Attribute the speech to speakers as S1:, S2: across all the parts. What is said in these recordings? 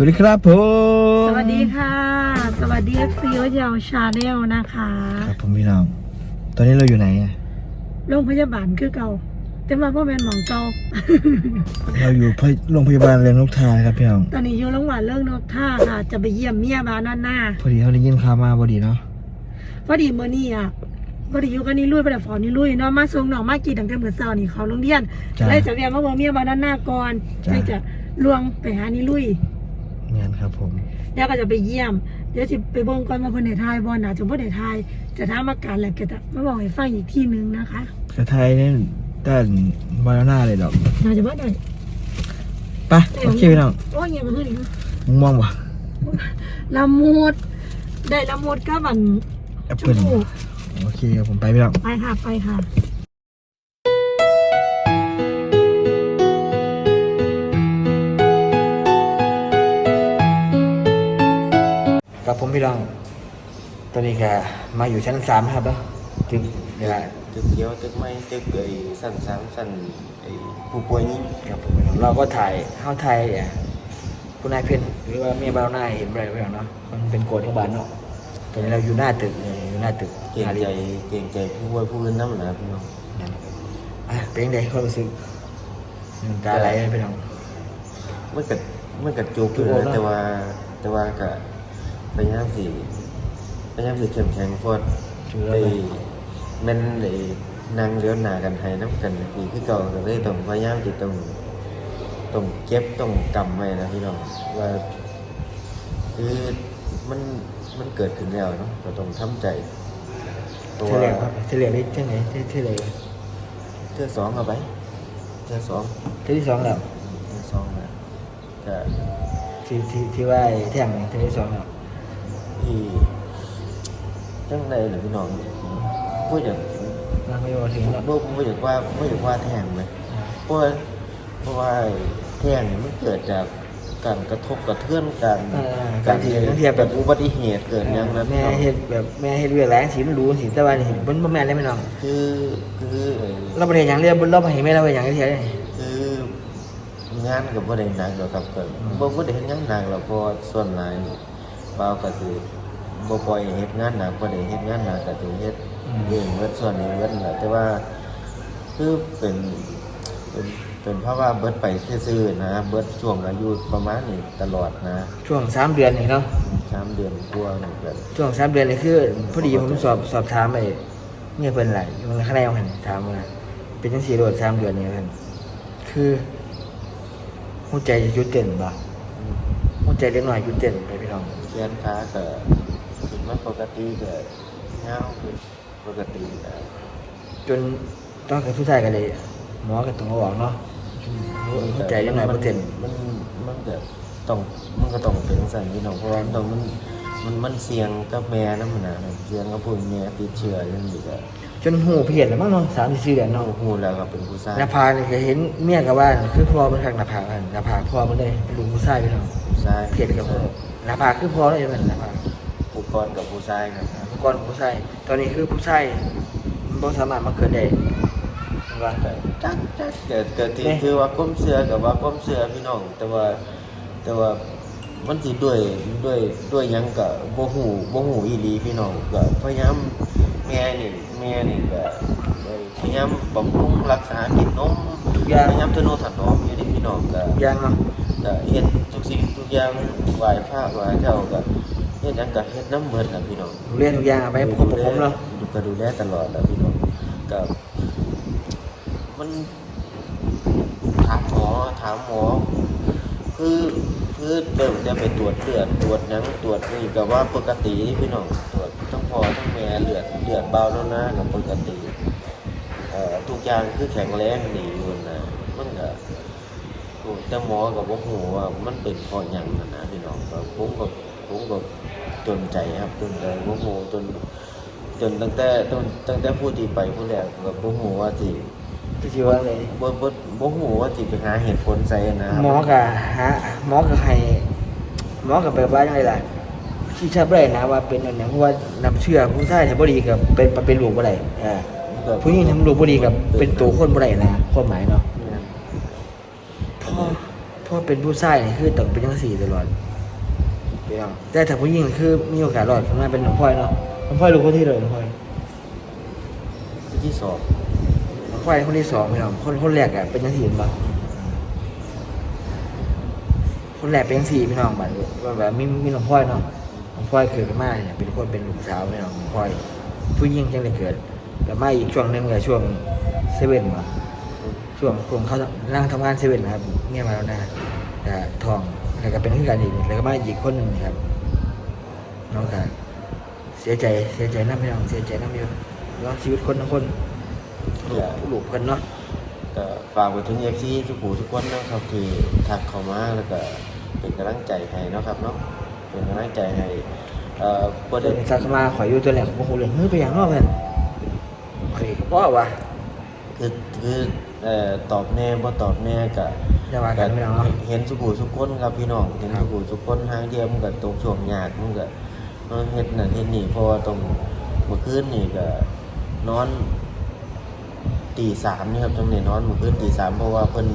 S1: สวัสดีครับผม
S2: สวัสดีค่ะ สวัสดี FC วัดยาวชาแนลนะคะ
S1: ครับผมพี่น้อง ตอนนี้เราอยู่ไหนอะ
S2: โรงพยาบาลคือเก่าแต่มาพ่อแม่นหมองเก่า
S1: เราอยู่พยโรงพยาบาลเรียนนกทาครับพี่น้อง
S2: ตอนนี้อยู่โรงพยาบาลเรื่องนกท่าค่ะ จะไปเยี่ยมเมียบ้านนั่นหน้า
S1: พอดีเขาได้ยินข่าวมาพอดีเนาะ
S2: พอดีเมื่อนี้อะพอดีอยู่กันนี่ลุยไปแต่ฝอนนี่ลุยเนาะมาส่งน้องมากี่ตั้งแต่เมื่อเช้านี่เขาโรงเรียน
S1: จ้า
S2: เลยจะเรียนมาบอกเมียบ้านนั่นหน้าก่อน
S1: จ้ะ
S2: เลยจะลวงไปหานี่ลุย
S1: งานครับผม
S2: แล้วก็จะไปเยี่ยม เดี๋ยวจะไปเบิ่งก่อนว่าเพิ่นได้ทายบ่น่าจะบ่ได้ทายจะถามอาการแล้วก็จะมาบอกให้ฟังอีกทีนึงนะคะ
S1: กระไทยนี่ด้านบานาน่าเลยดอก
S2: น่าจะบ่ได้
S1: ไปโอเคพี่น้อง
S2: โอ้ยยังมาขึ้นอีกนะ
S1: มึงมองปะ
S2: ละมุดได้ละมุดก็บัน
S1: แอป
S2: ช
S1: เปิ
S2: ม
S1: ล
S2: พู
S1: โอเคครับผมไปพี่น้อง
S2: ไปค่ะไปค่ะ
S1: ผมพี่น้อง ตอนนี้แกมาอยู่ชั้นสามครับเนาะถึงเวลา
S3: ตึกเขียวตึกไม้ตึกไอ้สั้นสามสั้นไอ้ผู้ป่วยนี่
S1: ครับผมเราก็ถ่ายเข้าไทยอะคุณนายเพนหรือว่าเมียบ้านหน้าเห็นอะไรบ้างเนาะมันเป็นโกดของบ้านเนาะตอนนี้เราอยู่หน้าตึกเลยอยู่หน้าตึก
S3: เก่ง
S1: อารี
S3: ใจเก่งใจผู้ป่วยผู้อื่นน้ำหนาพี่น้อง
S1: อะเป็นยังไงความรู้สึกน้ำตาไหลไปน้อง
S3: มันกัดมันกัดจูบอยู่
S1: จูบ
S3: นะ
S1: เนอะ
S3: แต่ว่าแต่ว่าก็ พยายามสิพยายามสิเข้มแข็งเพราะ
S1: ถือแล้ว
S3: ไอ้
S1: นะ
S3: แมันไอ้นางเลี้ยวหนากันให้น้ำกันปีที่เก่าก็เลยต้องพยายามจิต้องต้องเก็บต้องกำไว้นะพี่น้องว่าคือมันมันเกิดขึ้นแล้วเนาะเราต้องทำใจเพราะ
S1: เฉ
S3: ว่า
S1: ลี่ยครับเฉลี่ยได้เท่าไหร่เฉลี่ย
S3: เทือสองเอาไปเทือสอง
S1: เท่าที่สองแล้ว
S3: เทือสองนะก็
S1: ที่ที่ที่ว่าไอ้แท่งนี่เท่าที่สองแล้ว
S3: ที่ จังไรหรือพี่น้องพูดอย่าง
S1: เราไม่มาถึงแล้ว
S3: บ่บ่อยากว่าบ่อยากว่าแท่งไหมเพราะว่าเพราะว่าแท่งเนี่ยมันเกิดจากการกระทบกระเทือนกัน
S1: อ่าการที่บางทีแบบ
S3: อุบัติเหตุเกิดอย่างนั้น
S1: แม่เฮ็ดแบบแม่เฮ็ดเรื่องแรงสีมันรู้สิแต่ว่านี่มันบ่แม่นเลยไม่น้อง
S3: คือคือเอ่อ
S1: เราบ่ได้หยังเรียนบ่เราบ่เห็นแม่เราไปหยังเทียเลย
S3: คืองานกับบ่ได้หนักหรอกครับก็บ่บ่ได้เฮ็ดงานหนักหรอกเพราะว่าส่วนหลายนี่บ่าวก็สิ บ่ปล่อยให้เฮ็ดงานหนักบ่ได้เฮ็ดงานหนักก็สิเฮ็ดเองเบิดส่วนนี้เบิดนั่นแหละแต่ว่าคือเป็นเป็นเป็นเพราะว่าเบิดไปซื่อๆนะเบิดช่วงอายุประมาณนี้ตลอดนะ
S1: ช่วงสามเดือนนี่เนาะ
S3: สามเดือนกว่านี่ก็
S1: ช่วงสามเดือนนี่คือพอดีผมสอบสอบถามไปเมียเพิ่นหลายอยู่ข้างในมันถามว่าเป็นจังซี่โดดสามเดือนนี่เพิ่นคือหัวใจจะหยุดเต้นบ่หัวใจเล็กน้อยหยุดเต้นไปพี่น้อง
S3: แขนขาก็ คิดว่าปกติก็เงาคือปกติก็
S1: จนต้องกับทุกท้ายกันเลยหมอก็ต้องเอาออกเนาะหัวใจเล็กน้อยบ่เต้น
S3: มันมันก็ต้องมันก็ต้องเป็นสั่นพี่น้องเพราะว่าต้องมันมันมันเสี่ยงกับแม่นำนะเสี่ยงกับผู้แม่ติดเชื้อจังซี่ก็
S1: จนหูเพลียแล้วมั้งเนาะสามสี่เดือน
S3: น้อ
S1: เนาะ
S3: งฮู้แล้วก็เป็นผู้ชาย
S1: หน้าผากนี่ก็เห็นเมียกับว่าคือพ่อมันข้างหน้าผากอันหน้าผากพ่อมันเลยเป็นลุงผู้ชายพี่น้อง
S3: ผู้ชาย
S1: เพลียกับพ่อหน้าผากคือพ่อเลยมันหน้าผา ก
S3: ผู้กรกับผู้ชายครับ
S1: เมื่อก่อนผู้ชายตอนนี้คือผู้ชายมันบ่สามารถมาเกิดได้เห็นปะ
S3: ก็จักจักเกิดเกิดที่
S1: เอ๊ะ
S3: คือว่าความเชื่อกับว่าความเชื่อพี่น้อง แต่ว่าแต่ว่ามันสิด้วยด้วยด้วยหยังก็บ่ฮู้บ่ฮู้อีหลีพี่น้องก็พยายามแม่นี่แม่นี่ก็ได้พยายามบำรุงรักษากินนม
S1: ทุกอย่าง
S3: พยายามทนุถนอมอยู่ที่พี่น้องก็
S1: ทุกอย่างเนาะ
S3: ก็เฮ็ดทุกสิ่งทุกอย่างไหว้พระไหว้เจ้าก็เฮ็ดหยังก็เฮ็ดน้ำเบิดน่ะพี่น้อง
S1: ดูแลทุกอย่างเอาไปประคบประคมเนาะ
S3: ก็ดูแลตลอดแล้วพี่น้องก็มันถามหมอถามหมอ คือคือเดิมจะไปตรวจเลือดตรวจหนังตรวจนี่ก็ว่าปกติพี่น้องตรวจทั้งพ่อทั้งแม่เลือดเลือดเบาแล้วนะก็ปกติเอ่อทุกอย่างคือแข็งแรงดีอยู่นะมันก็โอ้แต่หมอก็บ่ฮู้ว่ามันเป็นเพราะหยังนะนะพี่น้องก็ผมก็ผมก็ จนใจครับจนใจบ่ฮู้จน จนตั้งแต่ตั้งตั้งแต่ผู้ที่ไปผู้แรกก็บ่ฮู้ว่าสิ
S1: ที่ชื่อว่าอะไร
S3: บ่บ่บ่ฮู้ว่าสิไปหาเหตุผลใส่นะ
S1: หมอก็หาหมอก็ให้หมอก็ไปว่าจังไดล่ะที่ชาบ่ได้นะว่าเป็นอันหยังเพราะว่าน้ำเชื่อผู้ชายถ้าบ่ดีก็เป็นเป็นลูกบ่ได้อ่า
S3: ก็
S1: ผู้หญิงทำลูกบ่ดีกับเป็นตัวคนบ่ได้นะความหมายเนาะพ่อพ่อเป็นผู้ชายนี่คือต้องเป็นจังซี่ตลอด พี่น้องแต่ถ้าผู้หญิงคือมีโอกาสรอดขึ้นมาเป็นน้องพลอยเนาะน้องพลอยรู้คนที่เลยน้องพลอย
S3: ที่ที่สอง
S1: น้องพลอยคนที่สองพี่น้องคนคนแรกอะเป็นยังสี่บ้างคนแรกเป็นยังสี่พี่น้องแบบว่าแบบมีมีน้องพลอยเนาะน้องพลอยเกิดขึ้นมาเนี่ยเป็นคนเป็นลูกสาวพี่น้องน้องพลอยผู้หญิงจังเลยเกิด แล้วมาอีกช่วงหนึงเลยช่วงเซเว่นมาช่วงช่วงเขานั่งทำงานเซเว่นนะครับเงียบมาแล้วนะแต่ทอง แล้วก็เป็นขึ้นกันอีกแล้วก็มาอีกคนหนึ่งนะครับน้องก็เสียใจเสียใจน้ำพี่น้องเสียใจน้ำอยู่แล้วชีวิตคนทั้งคนลูกลูกกันเนาะ
S3: ก็ฝากไปถึงเอฟซีทุกผู้ทุกคนนะครับที่ทักเข้ามาแล้วก็เป็นกำลังใจให้เนาะครับเนาะเป็นกำลังใจให้เอ่อประ
S1: เดิ
S3: เด็น
S1: นสักมาขอยอยู่ตัวแหลกของโมโหเลยเฮ้ยไปอย่างนอกเพื่อนข่อยก็บอกว่า
S3: คือคือเอ่อตอบแน่บ่ตอบแน่ก็
S1: จะว่ากันไม่เอาเนาะ
S3: เห็นสุขุสุขคนครับพี่น้องเห็น
S1: ครับ
S3: สุขุสุขคนทางเดียวมันก็ตกช่วงยากมันก็เออเฮ็ดนั่นเฮ็ดนี่เพราะว่าตรงเมื่อคืนนี่ก็นอนตีสามนี่ครับจังได้นอนเมื่อคืนตีสามเพราะว่าเพิ่น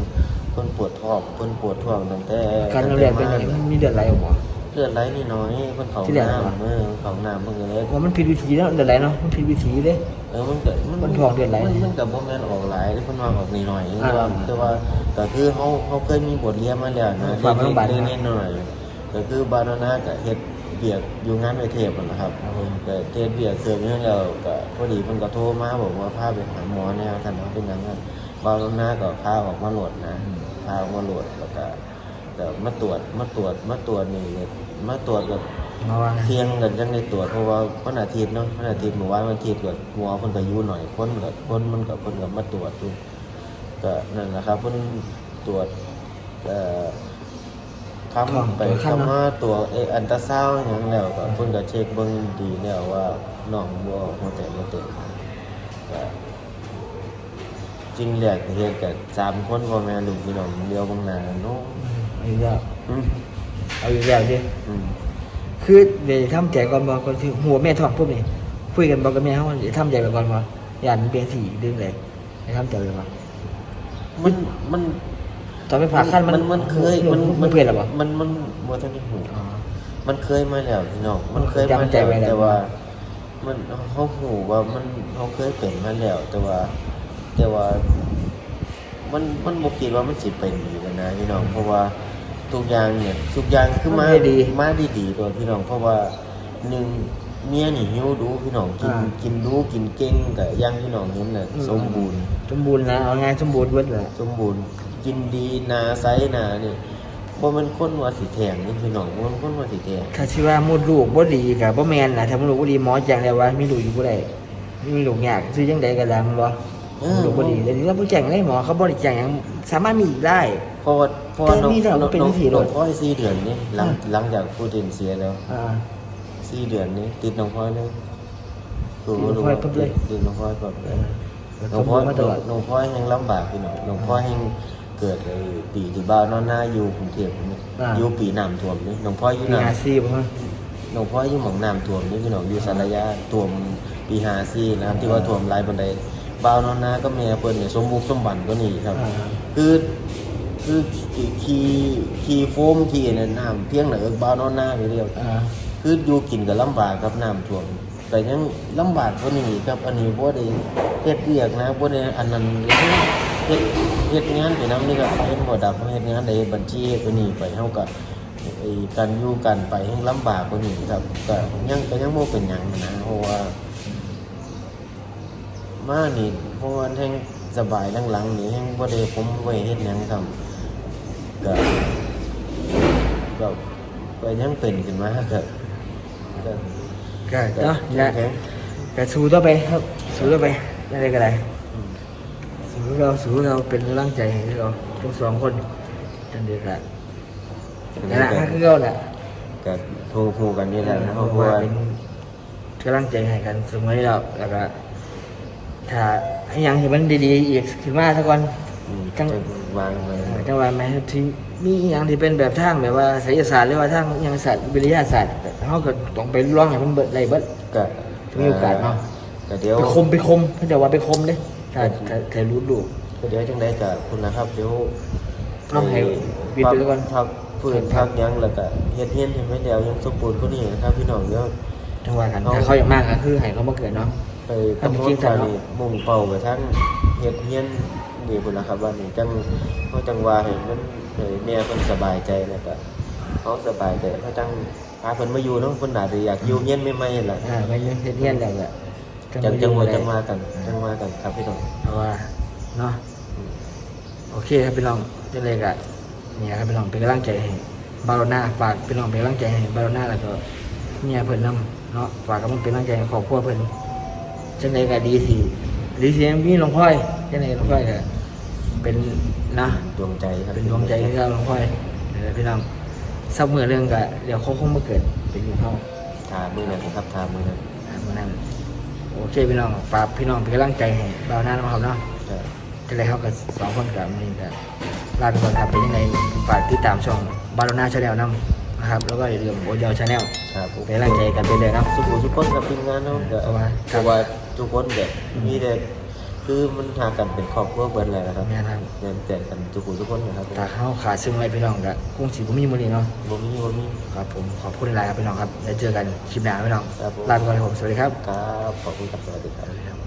S3: เพิ่นปวดท้องเพิ่นปวดท้องตั้งแต่
S1: การ
S3: ตั้ง
S1: เรี
S3: แต่
S1: ยนเป็น
S3: มา
S1: ไงมันมีเดือดไหลออกมา
S3: เลือดไหลนี่น้อยเพิ่นเขา
S1: ที่แรกเหรอ
S3: น้ำเออเขาน้ำเพิ่นก็เลย
S1: ว่ามันผิดวิธีแล้วเดือดไหลเนาะมันผิดวิธีเลย
S3: เออมันก็
S1: มันท้องเดือดไหล
S3: มันมันก็บ่แม่นออกหลายเด้เพิ่นว่าออกนิดหน่อย
S1: อ่า
S3: แต่ว่าแต่ว่าก็คือเฮาเฮาเคยมีบทเรียนมาแล้วนะ
S1: ฝากไว้โรงพยาบาล
S3: นิดๆหน่อยๆก็คือบานานาก็เฮ็ดเบียกอยู่งานในเทพนั่นแหละครับ
S1: ครับผม
S3: ก็เทศเบียกเสริมอยู่แล้วก็พอดีเพิ่นก็โทรมาบอกว่าพาไปหาหมอแนวท่านว่าเป็นหยังไงบานานาก็พาออกมาโหลดนะพาออกมาโหลดแล้วก็ ก็มาตรวจมาตรวจมาตรวจนี่มาตรวจกับ
S1: มาว่าไง
S3: เที่ยงกันจังได้ตรวจเพราะว่าวันอาทิตย์เนาะวันอาทิตย์เมื่อวานวันอาทิตย์ก็หมัวเพิ่นก็อยู่หน่อยคนก็คนมันก็เพิ่นก็มาตรวจดูก็นั่นแหละครับเพิ่นตรวจเอ่อทำไปทำมาตัวเอออันตราซาวด์หยังแล้วก็เพิ่นก็เช็คเบิ่งดีแล้วว่าน้องบ่หัวใจบ่เต้นก็จริงแรกเฮ็ดก็สามคนพ่อแม่ลูกพี่น้องเดียวเบางหน้าเนาะ
S1: เอาอีกแล้ว
S3: อืม
S1: เอาอีกแล้วดิ
S3: อืม
S1: คือเดี๋ยวทำใจก่อนบอกก่อนที่หัวแม่ท้องปุ๊บนี่คุยกันบอกกับแม่เขาว่าเดี๋ยวทำใจไปก่อนว่าอย่ามันเป็นสีดึงเลยให้ทำใจไปก่อน
S3: มันมัน
S1: ตอนไปผ่าขั้นมัน
S3: มันเคย
S1: มันมันเปลี่ยนหรอเปล่า
S3: มันมันบ่ทันได้หู
S1: อ๋อ
S3: มันเคยมาแล้วพี่น้องมันเคย
S1: จำ
S3: มา
S1: ใจ
S3: แล้ว
S1: ไว้แล้ว
S3: แต่ว่า มันเขาหูว่ามันเขาเคยเป็นมาแล้ว แต่ว่า แต่ว่า มันมันบ่คิดว่ามันสิเป็นอยู่กันนะพี่น้องเพราะว่า ทุกอย่างเนี่ยทุกอย่างคือมามาดีๆตัวพี่น้องเพราะว่าหนึ่งเมียนี่หิวดูพี่น้องกินกินดูกินเก่งก็อย่างพี่น้องเห็นน่ะสมบูรณ์
S1: สมบูรณ์นะเอาง่ายสมบูรณ์เบิดเลย
S3: สมบูรณ์กินดีนาไซนานี่บ่แมันคนว่าสิแทงนี่พี่น้องบ่แมันคนว่าสิแทง
S1: ถ้าชื่อว่ามุดลูกบ่ดีกับบ่แมนนะถ้ามุดลูกบ่ดีหมอแจ้งแล้วว่ามีลูกอยู่บ่ได้มีลูกยากซื้อจังใดก็ได้มันบ่มุดลูกบ่ดีแต่นี่เราบ่แจ้งเลยหมอเขาบ่ได้แจ้งหยังสามารถมีอีกได้
S3: เพราะว่าเพราะว่า
S1: แต่
S3: น้อง
S1: นี่เรา
S3: น้อง
S1: เป็น
S3: น้อง
S1: สี่โด
S3: น้อ
S1: ด
S3: งพ่อยสี่เดือนนี่หลัง
S1: อ่า
S3: หลังจากผู้เดินเสียแล้ว
S1: อ่า
S3: สี่เดือนนี่ติดน้องพ่อยเลยคือ
S1: ติดน้องพลอยปุ๊บเลย
S3: ติดน้องพ่อยปุ๊บเลย
S1: เออ
S3: น้องพ่อย
S1: สมบูรณ์มาตลอด
S3: น้องพ่อยยังลำบากพี่น้องน้องพ่อยยังเกิดไอ้ปีที่บ้านนอนหน้าอยู่กรุงเทพนี่
S1: อ่า
S3: อยู่ปีน้ำท่วมนี่น้องพ่อยอยู่
S1: มี
S3: น้ำ
S1: อาชีพบ่
S3: หลวงพ่ออยู่หมองน้ำท่วมนี่พี่น้องอยู่สารยาท่วมปีหาซีนะครับที่ว่าท่วมหลายบันไดบ่าวนอนนาก็แม่เพิ่นเนี่ยสมบุกสมบันก็นี่ครับ
S1: อ่า
S3: คือ คือขี่ขี่โฟมขี่นั่นน้ำเพียงเหนือบ่าวนอนนาไปเรียก
S1: อ่า
S3: คืออยู่กินก็ลำบากครับน้ำท่วมแต่ยังลำบากกว่านี้ครับ อันนี้บ่ได้เฮ็ดเรียกนะบ่ได้อันนั้นเฮ็ดเฮ็ดงานไปนำนี่ก็เฮ็ดบ่ดับเฮ็ดงานได้บัญชีเฮ็ดไปนี่ไปเฮาก็ไอ้การอยู่กันไปให้ลำบากกว่านี้ครับก็ยังก็ยังบ่เป็นหยังนะเพราะว่ามานี่เพราะว่าแห่งสบายหลังๆนี่แห่งบ่ได้ผมบ่ได้เฮ็ดหยังครับ ก็ก็ก็ยังเป็นขึ้นมาก็ก็
S1: ก็
S3: ก็
S1: เนาะ
S3: แข็
S1: นะ
S3: งแข็ง
S1: ก็สู้ต่อไปครับสู้ต่อไปได้ก็ได้สู้เราสู้เราเป็นกำลังใจให้เราทั้งสองคนจันเดียวกันนั่นแหละคือเราแหละ
S3: ก็โทรโทรกันนี่แหละนะเพ
S1: เพ
S3: ราะ
S1: ราะว่า
S3: ว่า
S1: เป็นกำลังใจให้กันเสมอแล้วแล้วก็ถ้าให้ยังเห็นมันดีๆอีกขึ้นมาสักวัน
S3: อืม
S1: จัง
S3: จะ วางไว้
S1: เออจังหวะแม้ที่มีอหย่างที่เป็นแบบทางแบบว่าศิลศาสตร์หรือว่าทางอหยังศาสตร์วิทยาศาสตร์เขาก็ต้องไปลองให้มันเบิดอะไรเบิด
S3: ก็
S1: มีโอกาสเนาะ
S3: ก็เดี๋ยว
S1: ไปคมไปคมเขาจะว่าไปคมเด้ถ้าถ้าถ้ารู้ดู
S3: ก็เดี๋ยวจังได้กับคุณนะครับเดี๋ยว
S1: ต้องให้บิดไปก่อน
S3: ครับฟื้นพักหยังแล้วก็เฮ็ดเฮียนให้มันเดียวยังสมบูรณ์กว่านี้นะครับ พี่น้องเดี๋ยว
S1: จังหวะกันถ้าเขาอย่างมากก็คือให้เขามาเกิดเนาะ
S3: ไป
S1: ครับ
S3: กำหน
S1: จริ
S3: ด
S1: งๆ
S3: การ
S1: เนาะ
S3: นี่มุ่งเป้าไปทั้งเฮ็ดเฮียน นี่พุ่นนะครับว่านี่จังเฮาจังว่าให้มันให้แม่เพิ่นสบายใจแล้วก็เฮาสบายใจเขาจังพาเพิ่นมาอยู่เนาะเพิ่นน่าจะอยากอยู่เฮียนใหม่ๆนั่นล่ะ
S1: อ่าไปยืนเฮ็ดเฮียนแล้วก็
S3: จังจัง
S1: มา
S3: ว่า
S1: อยู่
S3: จัง
S1: ได้
S3: ว่ากันจังว่ากันครับพี่น้อง
S1: เพราะว่าเนาะโอเคครับพี่น้องจังเลยก็เนี่ยครับพี่น้องเป็นกำลังใจให้บาโลน่าฝากพี่น้องเป็นกำลังใจให้บาโลน่าแล้วก็เนี่ยเพิ่นนำเนาะฝากกำลังเป็นกำลังใจให้ครอบครัวเพิ่นจังเลยก็ดีสิดีสิมีหลวงพ่อยจังเลยหลวงพ่อยก็ เป็นนะ
S3: ดวงใจครับ
S1: เป็นดวงใจที่เราหลวงพ่อยเดี๋ยวพี่น้องสักมือเรื่องก็เดี๋ยวเขาคงมาเกิดเป็นอยู่เขา
S3: ถามมือนั้นครับถามมือนั้น
S1: อ่ามื่อนั้นโอเคพี่น้องฝากพี่น้องเป็นกำลังใจให้เราหน้านะครับเนาะ
S3: ครับ
S1: จะเลยเข้ากับสองคนกับนี่กับลาไปก่อนครับเป็นยังไงฝากติดตามช่องบาโลนาชาแนลนำนะครับแล้วก็อย่าลืมโอเดลชาแนล
S3: ครับผม
S1: เป็นกำลังใจกันไปเลยเนาะ
S3: สุขุทุกคนกับทีมงานเนาะก็
S1: เพราะว่า
S3: เพราะว่าทุกคนแบบมีแต่ คือมันหากันเป็นครอบครัวเบิดเลยนะครับ
S1: เนี่ยครับ
S3: เงินแต่กันทุกคนทุกคนนะครับ
S1: ถ้าเข้าขาดซึ่งอะไรพี่น้องก็คงสีผมมีมือนี้เนาะ
S3: บ่มีบ่มี
S1: ครับผมขอบคุณหลายๆครับพี่น้องครับแล้วเจอกันคลิปหน้าพี่น้อง
S3: ครับผม
S1: ลาไปก่อนครับผมสวัสดีครับ
S3: ครับขอบคุณครับสวัสดีครับ
S1: สวัสดีครับ